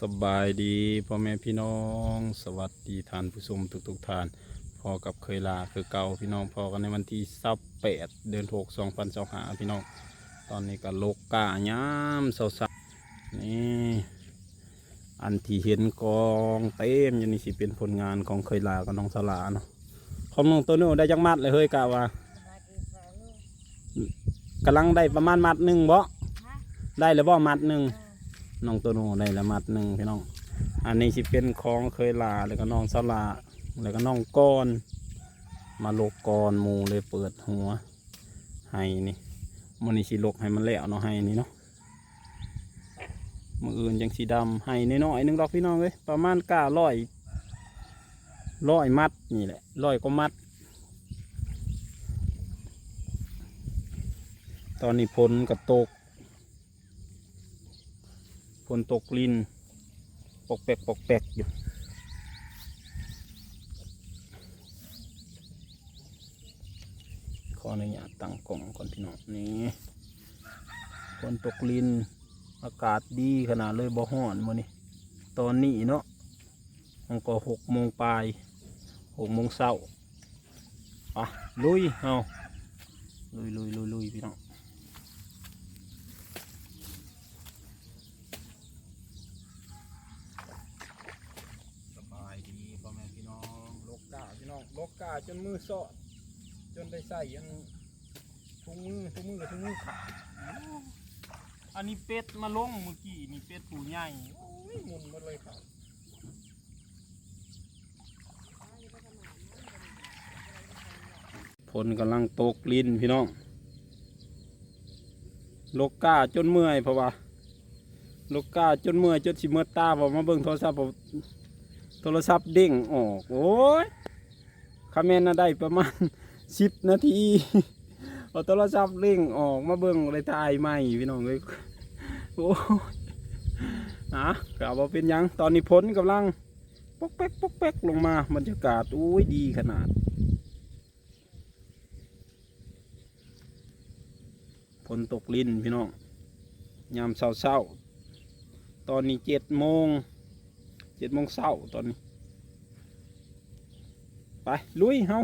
สบายดีพ่อแม่พี่น้อง สวัสดีท่านผู้ชมทุกทุกๆท่านพอกับเคยลาคือเก่าพี่น้องพอกันในวันที่สับแปดเดือนหกสองพันสองหาพี่น้อง ตอนนี้ก็โลกกาย้ำเสาๆนี่อันที่เห็นกองเต็มอยู่นี่สิเป็นผลงานของเคยลากับน้องสลาเนาะของน้องตัวนู้ได้จักมัดเลยเฮ้ยกะว่ากำลังได้ประมาณมัดหนึ่งบ่ได้แล้วบ่มัดหนึ่ง น้องตัวโนได้ละมัดหนึ่งพี่น้อง อันนี้สิเป็นของเคยลาแล้วก็น้องสลาแล้วก็น้องก้อน มาลกกอนมูเลยเปิดหัวให้นี่มันนี่สิลกให้มันแล้วเนาะให้นี่เนาะมืออื่นยังสีดำให้น้อยๆหนึงดอกพี่น้องเลยประมาณก้าร้อยร้อยมัดนี่แหละร้อยก็มัด ตอนนี้พลกับตก ฝนตกลินปกแปกปกแปกอยู่ขออนุญาตตั้งกล่องก่อนพี่น้องนี่ฝนตกลินอากาศดีขนาดเลยบ่ฮ้อนมื้อนี้ตอนนี้เนาะมันก็หกโมงปลายหกโมงเช้าอะลุยเอาลุยลุยลุยลุยพี่น้อง สบายดีพ่อแม่พี่น้องโลกกาพี่น้องโลกกา จนมือสอดจนได้ใส่ยังทุงมือทุงมือกับทุงมือขาดอันนี้เป็ดมาลงเมื่อกี้นี่เป็ดผูใหญ่โอ้ยหมุนหมาเลยครับฝนกำลังตกลินพี่น้องโลกกาจนเมื่อยเพราะว่าลูกกาจนเมื่อยจนสิเมื่อตาบอกมาเบิ่งโทรศัพท์โทรศัพท์เด้งออกโอ้ยาเมนน่ะได้ประมาณสิบนาทีเอาโทรศัพท์เด้งออกมาเบิ่งเลยถ่ายใหม่พี่น้องเลยโอ้ยนะกล่าวว่าเป็นยังตอนนี้พ้นกำลังปกแป๊กปกแป๊กลงมาบรรยากาศอุ้ยดีขนาดฝนตกลิ้นพี่น้องยามเช้าเช้าตอนนี้เจ็ดโมงเจ็ดโมงเช้าตอนนี้ ไปลุยเฮา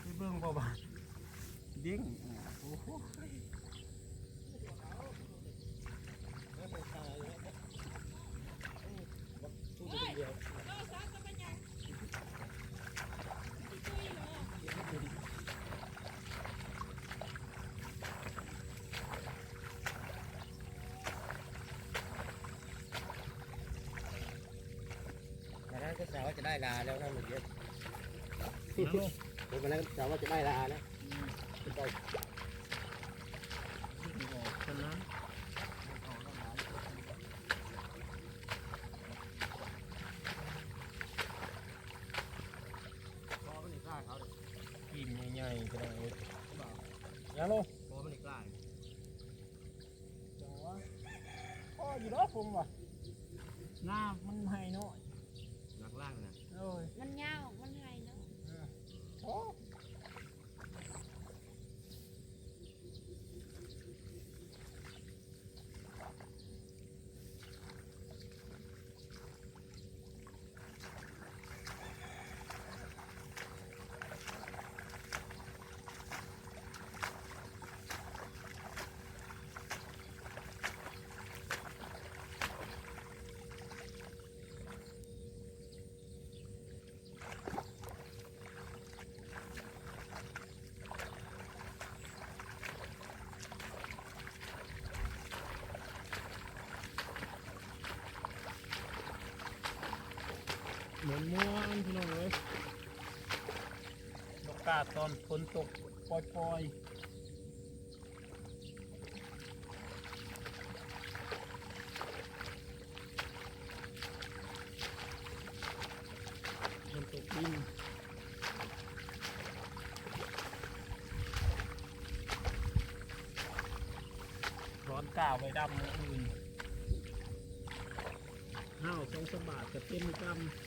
ไปเบิ่งบ่บ้าเด้งโอ้โหวันนั้นก็แซวว่าจะได้ ลาแล้วนะหนุ่มเยอะวันนั้นแซวว่าจะได้ลาแล้วพอมันอีกกล้าเขาเลยกินใหญ่ๆก็ได้ยาโลพอมันอีกกล้า จังวะพ่ออยู่แล้วผมว่ะหน้ามันให้น้อย หนักล่างนะ โอ้ย มันยาวมันไงเนาะ โอ้ เหมือนม้วนพี่น้องเลยนกกาตอนฝนตกปล่อยๆมันตกดินร้อนก้าไว้ดำมืออื่นห้าวสองสบาทกับเต็มกำ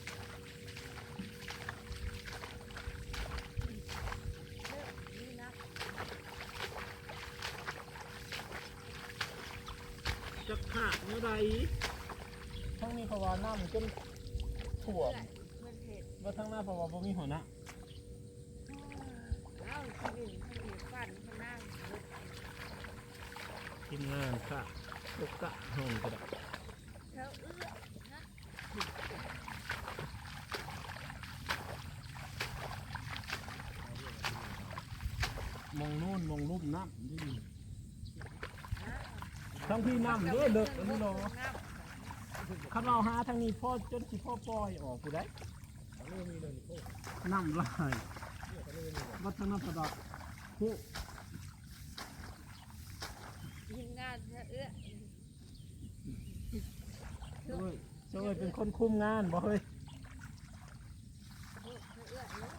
เมื่อใดทั้งนี้เพราะว่าน้ำจนท่วมมันเผ็ดว่าทั้งหน้าเพราะว่าบ่มีหัวหน้าเอ้าขมิ้นขมิ้นฟันข้างหน้า ทีมงานค่ะลูกกะห้องก็ได้เธอเอื้อนะ มองนู่นมองรูปน้ำนี่ทั้งพี่ น้ำเด้อเลิกอันนี้เนาะข้าเราหาทางนี้พ่อจนสิพ่อปล่อยออกกูได้น้ำลายเนี่ยอันนี้มีเลยวัฒนธรรมผู้ทีมงานเอื้อช่วยช่วยเป็นคนคุมงานบ่เฮ้ย เธอเอื้อเนอะ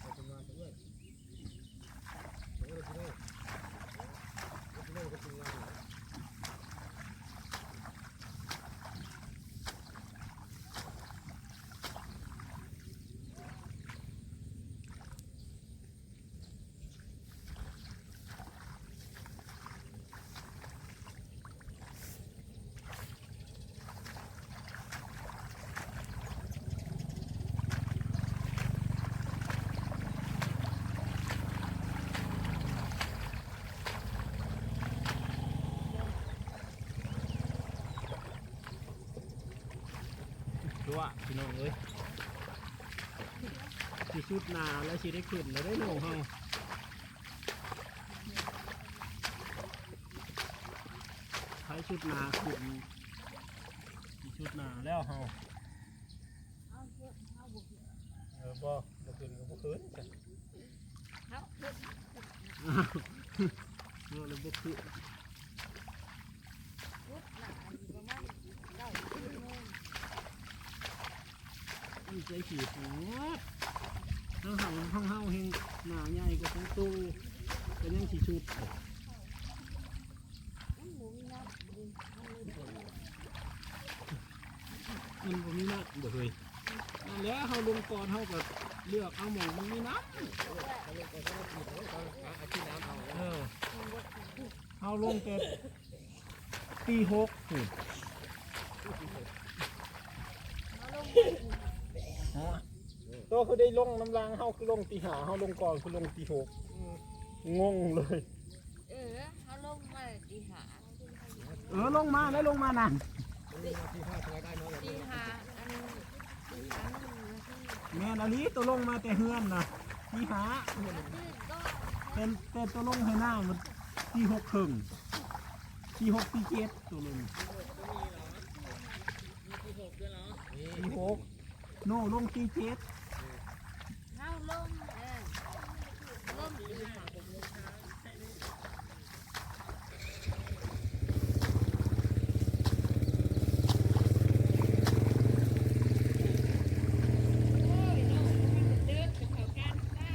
เอาทำงานไปด้วยเอาไปเลยเอาไปเลยเอาไปเลยก็ทำงานนะ ดูอะ พี่น้องเอ้ยสิชุดหนาแล้วสิได้ขึ้นแล้วได้หนูเฮาใช้ชุดหนาขึ้นสิชุดหนาแล้วเฮาเอาเพื่อเอาบุกเออบ่บ่ขึ้นก็บ่ขึ้นจ้ะเอาเพื่อเนาะแล้วบ่ขึ้น พุทธหนาอยู่ประมาณเก้าสิบโมง มันใจขีดหัวเฮาเฮาเฮาเฮาเฮงหนาใหญ่กว่าของตู้ก็ยังสิชุดน้ำหมูมีน้ำดิมันเดมันบ่มีน้ำบ่เคยนั่นแหละเฮาลงก่อนเฮาก็เลือกเอาหมองมันมีน้ำเอาลงไปก็ได้กินเอาเอาเอาเอาที่น้ำเอาเออเฮาลงแต่ปีหกนี่เอาลง ตัวคือได้ลงน้ำลางเฮาคือลงตีหาเฮาลงก่อนคือลงตีหกงงเลย เออเอาลงมาตีหาเออลงมาแล้วลงมานั่นอันนี้มาที่ห้าทำไมได้น้อยแบบตีนี้หาอันตีหาหนึ่งนาแม่นอลีตัวลงมาแต่เฮือนนะตีหาตื่นเป็นแต่ตัวลงให้หน้ามันตีหกครึ่งตีหกตีเจ็ดตัวลงตีหกโน่ลงตีเจ็ด เอาลงเออลงตีหา โอ้ยน้องมันเดือดกับเขาการซ่า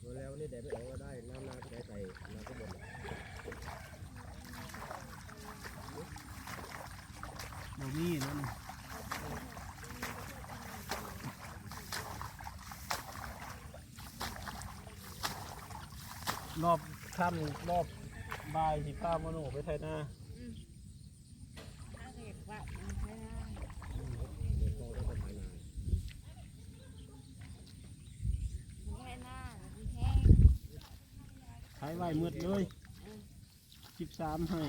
ตัวแล้วนี่แดดไม่ออกก็ได้ น้ำนาที่ไหนใส่น้ำก็หมด บ่มีนั่น รอบค่ำรอบบ่ายสิพาโมโนไปไทยนาอืมถ้าเรียกว่ามันใช้ได้เดี๋ยวพอแล้วก็ถ่ายนามันแค่หน้ามันแห้งขายไว้หมืดเลยสิบสามให้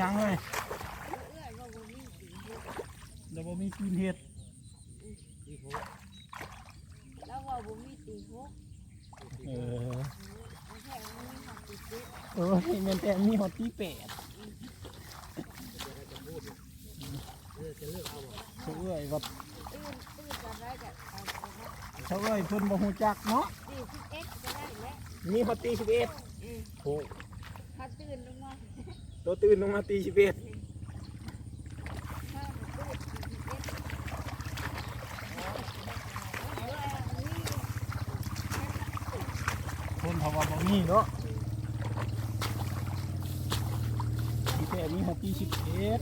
ยังเลยเดี๋ยวบ่มีกินเห็ดแล้วว่าบ่มีตีนหกเออเอาแค่มันเจ็ดเออแม่นแต่มีฮอตที่แปดเลือกจะเลือกเอาบ่เฉยว่าตื่นตื่นกันได้ก็เอาไปนะเฉยเพิ่นบ่ฮู้จักเนาะตีสิบเอ็ดก็ได้แหละมีฮอตตีสิบเอ็ดเออโอ้ถ้าตื่นลง มาตัวตื่นลงมาตีสิบเอ็ดถ้ามันตื่นตีสิบเอ็ดเอออันนี้เพิ่นเพราะว่าบ่มีเนาะที่แต่มีฮอตตีสิบเอ็ด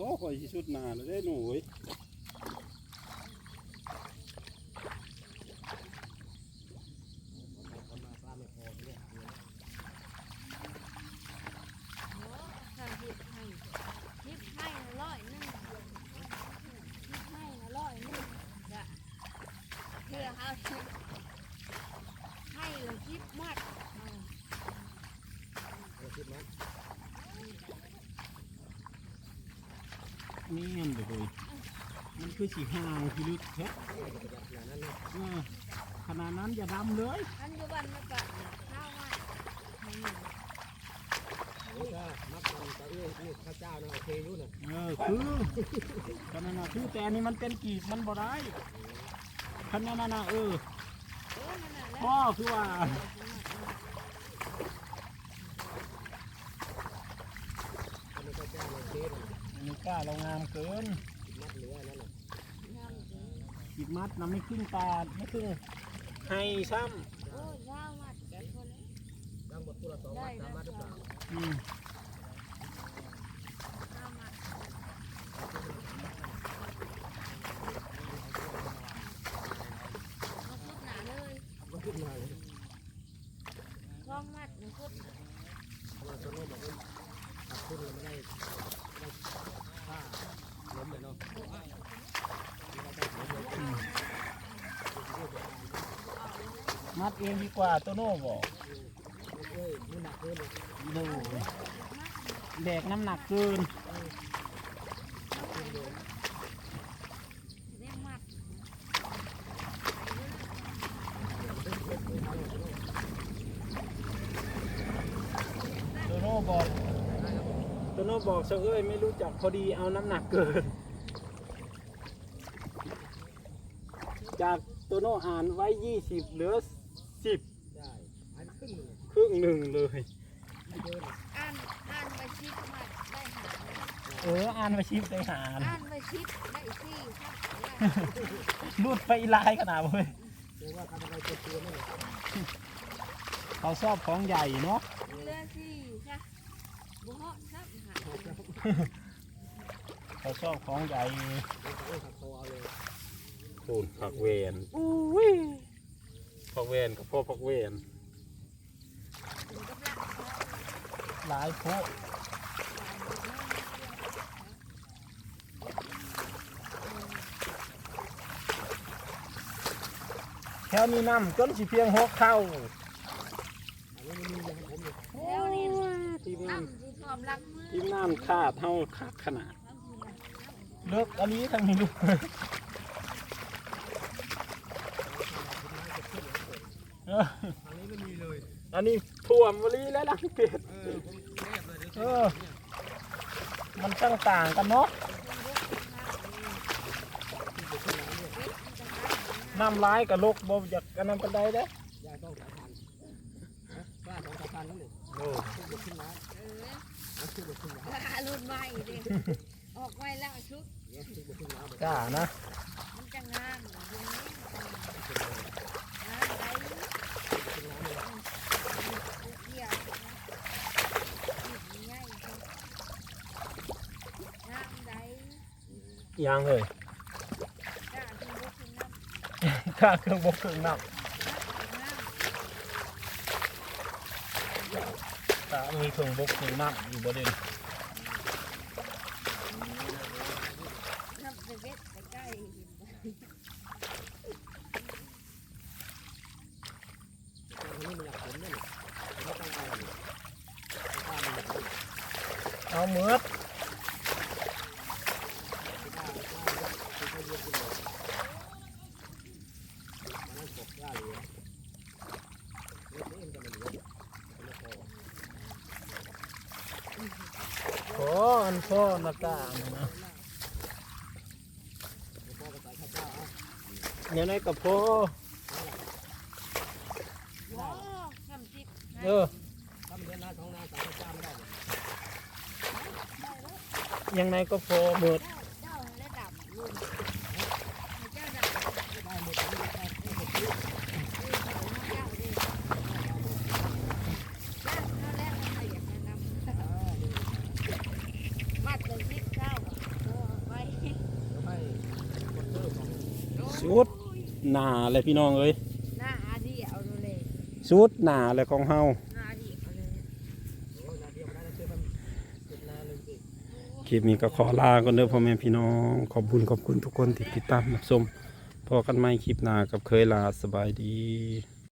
โอ้ข่อยสิชุดหนาเลยได้หนูเว้ย ทำมาปลาไม่พอเนี่ย ยิบให้นะร้อยหนึงยิบให้นะร้อยหนึงจ้ะเพื่อเขาให้เลยยิบมัดเอา เอาคิดมั้ย นี่เงินเลยมันคือสีห่างคือลึกแท้ประหยัดขนาดนั้นเลยเออขนาดนั้นอย่าดำเลยอันอยู่บ้านมันก็ข้าวมัดให้หนึ่งนี่ก็มักทำตะเอื้อยนี่ข้าวเจ้านะโอเคอยู่นะเออคือขนาดนั้นคือแต่อันนี้มันเป็นกีบมันบ่ได้ขนาดนั้นนะเออเออนั่นน่ะแหละพ่อคือว่าทำข้าวเจ้าโอเค นะอันนี้กล้าเรางามเกินมัดหลือนั่นน่ะงามจริงกีบมัดนะไม่ครึ่งตาไม่ครึ่งให้ซ้โอ้ยข้าวมัดแกคนนี้ดังหมดตัวละสองมัดสามมัดหรือเปล่าำอืมข้ามัดมาสุดหนาเลยมันขึ้นมาเลยคล้องมัดมาสุดหนาเพราะว่าตัวโน้นบอกว่าขับขึ้นแล้วไม่ได้ไม่ได้ผ้าล้มเลยเนาะไม่ได้ล้มเลย มัดเองดีกว่าตัวโน่บอกดูแบกน้ำหนักเกินตัวโน่บอกตัวโน่บอกเฉยไม่รู้จักพอดีเอาน้ำหนักเกิน จากตัวโน่อ่านไว้ยี่สิบเหลือ รึ่งหนึ่งครึ่งหนึ่งเลยไม่เกินอ่านอ่านไปชิปมัดได้หาเอออ่านไปชิปได้หารอ่านไปชิปได้สี่ครับรูดไปอีลายขนาดเว้ยเรียกว่าทำอะไรเป็นตัวนั่นแหละเขาชอบของใหญ่เนาะเรือสี่ค่ะบุเหาะครับหาเขาชอบของใหญ่เอ้ยขับคอเอาเลยปูนผักเวนอุ้ยผักเวนกับพ่อผักเวน ถึงกับลักเขา หลายโพะแค่นี้น้ำจนสิเพียงหัวเข่าอันนี้มันมีอย่างผมอยู่แล้วนี่ทีมงานน้ำที่พร้อมรักมือทีมงานขาดเท่าขาดขนาดเลิกอันนี้ทั้งนี้ลูกเออทางนี้ไม่มีเลย อันนี้ ท่วมวลีแล้วล่ะเป็ดเออผมแนบเลยเดี๋ยวเออ มันต่างต่างกันเนาะน้ำร้ายกับลกบ่อยากกันนั้นปันใดเด้อยาต้องสายพันธุ์นะกล้าสองสายพันธุ์นั่นเองโอ้ขึ้นบกขึ้นน้เออำนะขึ้นบกขึ้นน้รุ่นใหม่ดิออกไว้แล้วชุดำเนี่ยขึ้นบกขึ้นน้ำกล้านะ มันจะงามอย่างนี้งามได้เกี่ยวง่ายงามได้ ยังเลยกล้าที่ลุกขึ้นน้ำกล้าเครื่องบกเครื่องน้ำงามกล้ามีเครื่องบกเครื่องน้ำอยู่บ่เด่น น้ำเสเวตใกล้ คนนี้มันอยากผลเนี่ยไม่ต้องเอาเลยกล้ามันอยากผล เอาเมือด กล้ากล้าคือเขาเยอะขึ้นเลยมันนั่งกบกล้าเลยเล็กเอ็นจะมันเหลือไม่พอ ขออัน พ่อนะกล้านะไม่พอก็ใส่ข้าวเนี่ยังไงกับพ่อโอ้น้ำจิบเออถ้ามันเลี้ยงน้าท้องนาใส่ข้าวเจ้าไม่ได้เลยยังไงก็พอหมด เจ้าเจ้าระดับรุ่นเจ้าดับ ได้หมดเลยได้ได้หมดเลย เจ้าดิเจ้าเท่าแรกมันขยันแนะน อ่านี่ำมัดเลยยิบเจ้าโอ้ไป เดี๋ยวให้คนเตอร์ของ สุด หนาเลยพี่น้องเอ้ยหน้าอาดีเอาดูเลยสุดหนาเลยของเฮาหน้าอาดีเอาเลยโอ้ยนาเดียวมาได้เชื่อมันเป็นนาเลยสิคลิปนี้ก็ขอลาก่อนเด้อพ่อแม่พี่น้อง ขอบคุณขอบคุณทุกคนที่ติดตามรับชมพอกันใหม่คลิปหน้ากับเคยลาสบายดี